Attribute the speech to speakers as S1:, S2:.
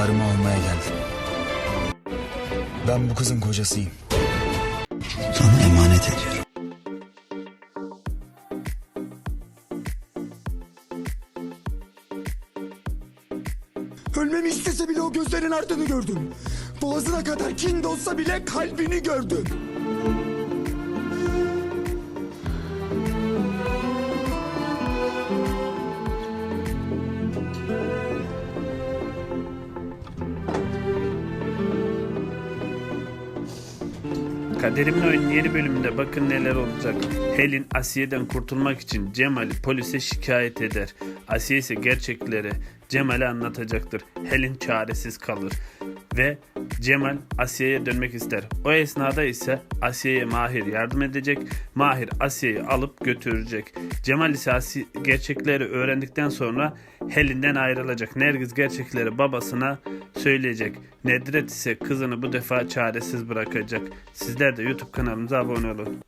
S1: karımı almaya geldim. Ben bu kızın kocasıyım.
S2: Sana emanet ediyorum.
S3: Ölmemi istese bile o gözlerin ardını gördüm. Boğazına kadar kin dolsa bile kalbini gördüm.
S4: Kaderimin Oyunu yeni bölümünde bakın neler olacak. Helin Asiye'den kurtulmak için Cemal'i polise şikayet eder. Asiye ise gerçekleri Cemal'e anlatacaktır. Helin çaresiz kalır ve Cemal Asiye'ye dönmek ister. O esnada ise Asiye'ye Mahir yardım edecek. Mahir Asiye'yi alıp götürecek. Cemal ise Asi- gerçekleri öğrendikten sonra Helin'den ayrılacak. Nergiz gerçekleri babasına söyleyecek. Nedret ise kızını bu defa çaresiz bırakacak. Sizler de YouTube kanalımıza abone olun.